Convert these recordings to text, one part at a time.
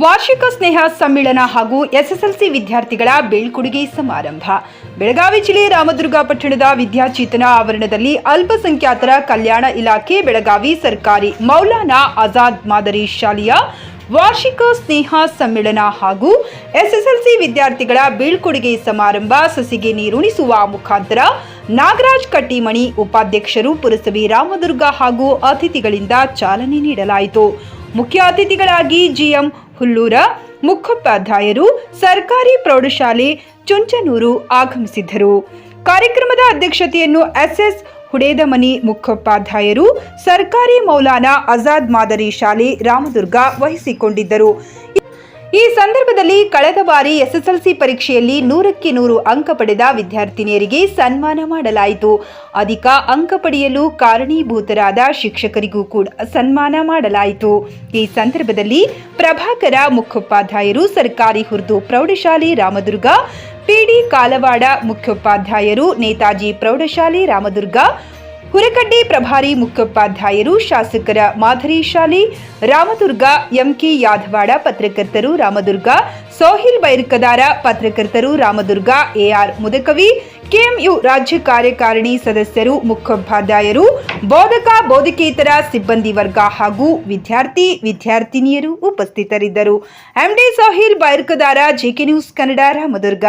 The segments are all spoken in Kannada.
ವಾರ್ಷಿಕ ಸ್ನೇಹ ಸಮ್ಮೇಳನ ಹಾಗೂ ಎಸ್ಎಸ್ಎಲ್ಸಿ ವಿದ್ಯಾರ್ಥಿಗಳ ಬೀಳ್ಕೊಡುಗೆ ಸಮಾರಂಭ. ಬೆಳಗಾವಿ ಜಿಲ್ಲೆ ರಾಮದುರ್ಗ ಪಟ್ಟಣದ ವಿದ್ಯಾಚೇತನ ಆವರಣದಲ್ಲಿ ಅಲ್ಪಸಂಖ್ಯಾತರ ಕಲ್ಯಾಣ ಇಲಾಖೆ ಬೆಳಗಾವಿ ಸರ್ಕಾರಿ ಮೌಲಾನಾ ಆಜಾದ್ ಮಾದರಿ ಶಾಲೆಯ ವಾರ್ಷಿಕ ಸ್ನೇಹ ಸಮ್ಮೇಳನ ಹಾಗೂ ಎಸ್ಎಸ್ಎಲ್ಸಿ ವಿದ್ಯಾರ್ಥಿಗಳ ಬೀಳ್ಕೊಡುಗೆ ಸಮಾರಂಭ ಸಸಿಗೆ ನೀರುಣಿಸುವ ಮುಖಾಂತರ ನಾಗರಾಜ್ ಕಟ್ಟಿಮಣಿ ಉಪಾಧ್ಯಕ್ಷರು ಪುರಸಭೆ ರಾಮದುರ್ಗ ಹಾಗೂ ಅತಿಥಿಗಳಿಂದ ಚಾಲನೆ ನೀಡಲಾಯಿತು. ಮುಖ್ಯ ಅತಿಥಿಗಳಾಗಿ ಜಿಎಂ ಹುಲ್ಲೂರ ಮುಖ್ಯೋಪಾಧ್ಯಾಯರು ಸರ್ಕಾರಿ ಪ್ರೌಢಶಾಲೆ ಚುಂಚನೂರು ಆಗಮಿಸಿದ್ದರು. ಕಾರ್ಯಕ್ರಮದ ಅಧ್ಯಕ್ಷತೆಯನ್ನು ಎಸ್ಎಸ್ ಹುಡೇದಮನಿ ಮುಖ್ಯೋಪಾಧ್ಯಾಯರು ಸರ್ಕಾರಿ ಮೌಲಾನಾ ಆಜಾದ್ ಮಾದರಿ ಶಾಲೆ ರಾಮದುರ್ಗ ವಹಿಸಿಕೊಂಡಿದ್ದರು. ಈ ಸಂದರ್ಭದಲ್ಲಿ ಕಳೆದ ಬಾರಿ ಎಸ್ಎಸ್ಎಲ್ಸಿ ಪರೀಕ್ಷೆಯಲ್ಲಿ ನೂರಕ್ಕೆ ನೂರು ಅಂಕ ಪಡೆದ ವಿದ್ಯಾರ್ಥಿನಿಯರಿಗೆ ಸನ್ಮಾನ ಮಾಡಲಾಯಿತು. ಅಧಿಕ ಅಂಕ ಪಡೆಯಲು ಕಾರಣೀಭೂತರಾದ ಶಿಕ್ಷಕರಿಗೂ ಕೂಡ ಸನ್ಮಾನ ಮಾಡಲಾಯಿತು. ಈ ಸಂದರ್ಭದಲ್ಲಿ ಪ್ರಭಾಕರ ಮುಖ್ಯೋಪಾಧ್ಯಾಯರು ಸರ್ಕಾರಿ ಹುರ್ದು ಪ್ರೌಢಶಾಲೆ ರಾಮದುರ್ಗ ಪಿಡಿ ಕಾಲವಾಡ ಮುಖ್ಯೋಪಾಧ್ಯಾಯರು ನೇತಾಜಿ ಪ್ರೌಢಶಾಲೆ ರಾಮದುರ್ಗ ಹುರಕಡ್ಡಿ ಪ್ರಭಾರಿ ಮುಖ್ಯೋಪಾಧ್ಯಾಯರು ಶಾಸಕರ ಮಾದರಿ ಶಾಲೆ, ರಾಮದುರ್ಗ ಎಂಕೆ ಯಾದವಾಡ ಪತ್ರಕರ್ತರು ರಾಮದುರ್ಗ, ಸೋಹಿಲ್ ಬೈರ್ಕದಾರ ಪತ್ರಕರ್ತರು ರಾಮದುರ್ಗ, ಎಆರ್ ಮುದಕವಿ, ಕೆಎಂಯು ರಾಜ್ಯ ಕಾರ್ಯಕಾರಿಣಿ ಸದಸ್ಯರು ಮುಖ್ಯೋಪಾಧ್ಯಾಯರು, ಬೋಧಕ ಬೋಧಕೇತರ ಸಿಬ್ಬಂದಿ ವರ್ಗ ಹಾಗೂ ವಿದ್ಯಾರ್ಥಿ ವಿದ್ಯಾರ್ಥಿನಿಯರು ಉಪಸ್ಥಿತರಿದ್ದರು. MD Sohil Bairkadar, JK news Kannada, Ramdurg.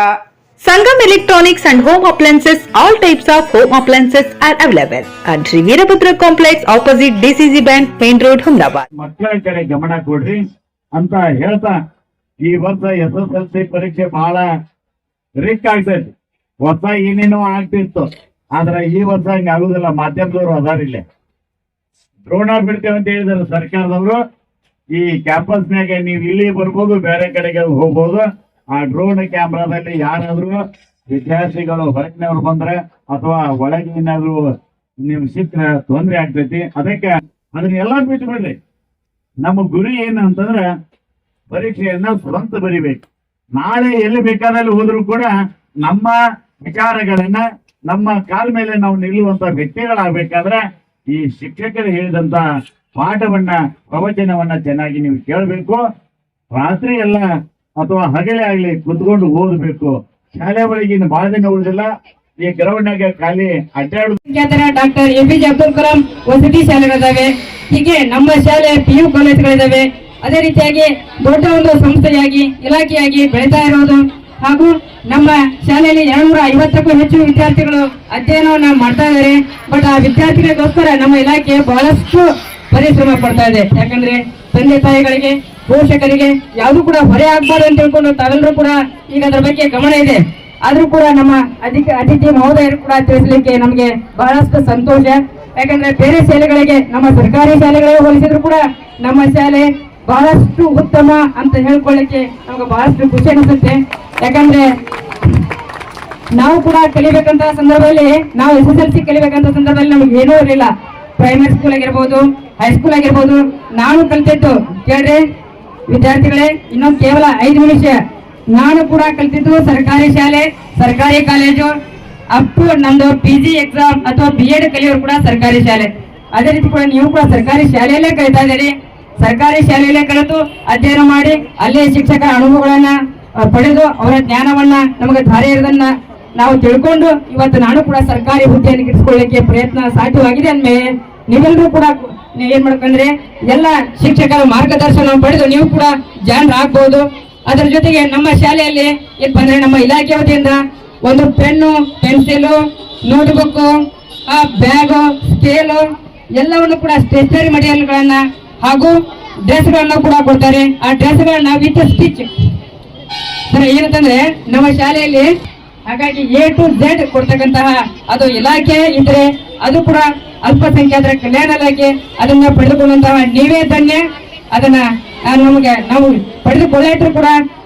Sangam Electronics and Home Appliances, all types of home appliances are available. At Sri Veerabhadra Complex opposite DCC Bank, Main Road, Humdabad. ಮಕ್ಕಳ ಕಡೆ ಗಮನ ಕೊಡ್ರಿ ಅಂತ ಹೇಳ್ತಾ ಈ ವರ್ಷ ಎಸ್ ಎಸ್ ಎಲ್ ಸಿ ಪರೀಕ್ಷೆ ಬಹಳ ರಿಕ್ ಆಗ್ತೈತಿ. ಹೊಸ ಏನೇನೋ ಆಗ್ತಿತ್ತು. ಆದ್ರೆ ಈ ವರ್ಷ ಹಂಗ ಆಗುದಿಲ್ಲ. ಮಾಧ್ಯಮದವರು ಅದಾರ ಇಲ್ಲೇ. ದ್ರೋಣ ಬಿಡ್ತೇವೆ ಅಂತ ಹೇಳಿದಾರೆ ಸರ್ಕಾರದವರು. ಈ ಕ್ಯಾಂಪಸ್ನ್ಯಾಗ ನೀವು ಇಲ್ಲಿ ಬರ್ಬೋದು ಬೇರೆ ಕಡೆಗೆ ಹೋಗ್ಬೋದು. ಆ ಡ್ರೋನ್ ಕ್ಯಾಮ್ರಾದಲ್ಲಿ ಯಾರಾದ್ರೂ ವಿದ್ಯಾರ್ಥಿಗಳು ಹೊರಗಿನವ್ರು ಬಂದ್ರೆ ಅಥವಾ ಒಳಗೆ ಏನಾದ್ರು ನೀವು ತೊಂದರೆ ಆಗ್ತೈತಿ, ಅದಕ್ಕೆ ಅದನ್ನೆಲ್ಲ ಬಿಟ್ಟು ಬಿಡ್ರಿ ನಮ್ಮ ಗುರಿ ಏನು ಅಂತಂದ್ರೆ ಪರೀಕ್ಷೆಯನ್ನ ಸ್ವಂತ ಬರಿಬೇಕು. ನಾಳೆ ಎಲ್ಲಿ ಬೇಕಾದಲ್ಲಿ ಹೋದ್ರು ಕೂಡ ನಮ್ಮ ವಿಚಾರಗಳನ್ನ, ನಮ್ಮ ಕಾಲ ಮೇಲೆ ನಾವು ನಿಲ್ಲುವಂತ ವ್ಯಕ್ತಿಗಳಾಗ್ಬೇಕಾದ್ರೆ ಈ ಶಿಕ್ಷಕರು ಹೇಳಿದಂತ ಪಾಠವನ್ನ, ಪ್ರವಚನವನ್ನ ಚೆನ್ನಾಗಿ ನೀವು ಕೇಳಬೇಕು. ರಾತ್ರಿ ಎಲ್ಲ ಅಥವಾ ಹಗಲೇ ಆಗ್ಲಿ ಕುತ್ಕೊಂಡು ಓದಬೇಕು. ಶಾಲೆ ಒಳಗೆ ಇನ್ನು ಬಹಳ ದಿನ ಉಳಿದಿಲ್ಲ. ಈ ಗ್ರೌಂಡ್ನಾಗ ಖಾಲಿ ಅಡ್ಡಾಡ doctor A P J Abdul Kalam ವಸತಿ ಶಾಲೆಗಳಿದಾವೆ ಹೀಗೆ ನಮ್ಮ ಶಾಲೆ ಪಿ ಯು ಕಾಲೇಜ್ಗಳಿದಾವೆ ಅದೇ ರೀತಿಯಾಗಿ ದೊಡ್ಡ ಒಂದು ಸಂಸ್ಥೆಯಾಗಿ, ಇಲಾಖೆಯಾಗಿ ಬೆಳೀತಾ ಇರೋದು. ಹಾಗೂ ನಮ್ಮ ಶಾಲೆಯಲ್ಲಿ ಎರಡ್ನೂರ ಐವತ್ತಕ್ಕೂ ಹೆಚ್ಚು ವಿದ್ಯಾರ್ಥಿಗಳು ಅಧ್ಯಯನವನ್ನ ಮಾಡ್ತಾ ಇದ್ದಾರೆ. ಬಟ್ ಆ ವಿದ್ಯಾರ್ಥಿಗಳಿಗೋಸ್ಕರ ನಮ್ಮ ಇಲಾಖೆ ಬಹಳಷ್ಟು ಪರಿಶ್ರಮ ಪಡ್ತಾ ಇದೆ. ಯಾಕಂದ್ರೆ ತಂದೆ ತಾಯಿಗಳಿಗೆ ಪೋಷಕರಿಗೆ ಯಾವುದು ಕೂಡ ಹೊರೆ ಆಗ್ಬಾರ್ದು ಅಂತ ತಿಳ್ಕೊಂಡು ತಾವೆಲ್ಲರೂ ಕೂಡ ಈಗ ಅದ್ರ ಬಗ್ಗೆ ಗಮನ ಇದೆ. ಆದ್ರೂ ಕೂಡ ನಮ್ಮ ಅಧಿಕ ಅತಿಥಿ ಮಹೋದಯರು ಕೂಡ ತಿಳಿಸ್ಲಿಕ್ಕೆ ನಮಗೆ ಬಹಳಷ್ಟು ಸಂತೋಷ. ಯಾಕಂದ್ರೆ ಬೇರೆ ಶಾಲೆಗಳಿಗೆ, ನಮ್ಮ ಸರ್ಕಾರಿ ಶಾಲೆಗಳಿಗೆ ಹೋಲಿಸಿದ್ರು ಕೂಡ ನಮ್ಮ ಶಾಲೆ ಬಹಳಷ್ಟು ಉತ್ತಮ ಅಂತ ಹೇಳ್ಕೊಳ್ಳಿಕ್ಕೆ ನಮ್ಗೆ ಬಹಳಷ್ಟು ಖುಷಿ ಅನಿಸುತ್ತೆ. ಯಾಕಂದ್ರೆ ನಾವು ಕೂಡ ಕಲಿಬೇಕಂತ ಸಂದರ್ಭದಲ್ಲಿ, ನಾವು ಎಸ್ ಎಸ್ ಎಲ್ ಸಿ ಕಲಿಬೇಕಂತ ಸಂದರ್ಭದಲ್ಲಿ ನಮ್ಗೆ ಏನೂ ಇರಲಿಲ್ಲ. ಪ್ರೈಮರಿ ಸ್ಕೂಲ್ ಆಗಿರ್ಬೋದು ಹೈಸ್ಕೂಲ್ ಆಗಿರ್ಬೋದು, ನಾನು ಕಲಿತಿದ್ದು ಕೇಳ್ರಿ ವಿದ್ಯಾರ್ಥಿಗಳೇ ಇನ್ನೊಂದು ಕೇವಲ ಐದು ನಿಮಿಷ. ನಾನು ಕೂಡ ಕಲ್ತಿದ್ದು ಸರ್ಕಾರಿ ಶಾಲೆ, ಸರ್ಕಾರಿ ಕಾಲೇಜು ಅಪ್ ಟು ನಮ್ದು ಪಿ ಜಿ ಎಕ್ಸಾಮ್ ಅಥವಾ ಬಿ ಎಡ್ ಕಲಿಯೋರು ಕೂಡ ಸರ್ಕಾರಿ ಶಾಲೆ. ಅದೇ ರೀತಿ ಕೂಡ ನೀವು ಕೂಡ ಸರ್ಕಾರಿ ಶಾಲೆಯಲ್ಲೇ ಕಲಿತಾ ಇದ್ದೀರಿ. ಸರ್ಕಾರಿ ಶಾಲೆಯಲ್ಲೇ ಕಲಿತು ಅಧ್ಯಯನ ಮಾಡಿ, ಅಲ್ಲೇ ಶಿಕ್ಷಕರ ಅನುಭವಗಳನ್ನ ಪಡೆದು ಅವರ ಜ್ಞಾನವನ್ನ, ನಮಗೆ ಧಾರೆ ಇರೋದನ್ನ ನಾವು ತಿಳ್ಕೊಂಡು ಇವತ್ತು ನಾನು ಕೂಡ ಸರ್ಕಾರಿ ಹುದ್ದೆಯನ್ನು ಗಿಟ್ಟಿಸ್ಕೊಳ್ಳಿಕ್ಕೆ ಪ್ರಯತ್ನ ಸಾಧ್ಯವಾಗಿದೆ ಅಂದ್ಮೇಲೆ ನೀವೆಲ್ಲರೂ ಕೂಡ ಏನ್ ಮಾಡ್ಕೊಂಡ್ರೆ? ಎಲ್ಲ ಶಿಕ್ಷಕರ ಮಾರ್ಗದರ್ಶನ ಪಡೆದು ನೀವು ಕೂಡ ಜಾನ್ ಆಗ್ಬಹುದು ಅದರ ಜೊತೆಗೆ ನಮ್ಮ ಶಾಲೆಯಲ್ಲಿ ಏನ್ ಬಂದ್ರೆ ನಮ್ಮ ಇಲಾಖೆ ವತಿಯಿಂದ ಒಂದು pen, pencil notebook bag, scale ಎಲ್ಲವನ್ನು ಕೂಡ ಸ್ಟೇಷನರಿ ಮಟೀರಿಯಲ್ಗಳನ್ನ ಹಾಗೂ ಡ್ರೆಸ್ಗಳನ್ನ ಕೂಡ ಕೊಡ್ತಾರೆ. ಆ ಡ್ರೆಸ್ಗಳನ್ನ ವಿತ್ ಸ್ಟಿಚ್. ಏನಂತಂದ್ರೆ ನಮ್ಮ ಶಾಲೆಯಲ್ಲಿ ಹಾಗಾಗಿ ಎ ಟು ಝೆಡ್ ಕೊಡ್ತಕ್ಕಂತಹ ಅದು ಇಲಾಖೆ ಇದ್ರೆ ಅದು ಕೂಡ ಅಲ್ಪಸಂಖ್ಯಾತರ ಕಲ್ಯಾಣ ಇಲಾಖೆ ಅದನ್ನ ಪಡೆದುಕೊಂಡಂತಹ ನೀವೇ ಧನ್ಯ. ಅದನ್ನ ನಮಗೆ ನಾವು ಪಡೆದುಕೊಳ್ಳಿಟ್ರು ಕೂಡ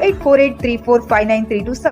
08483459327.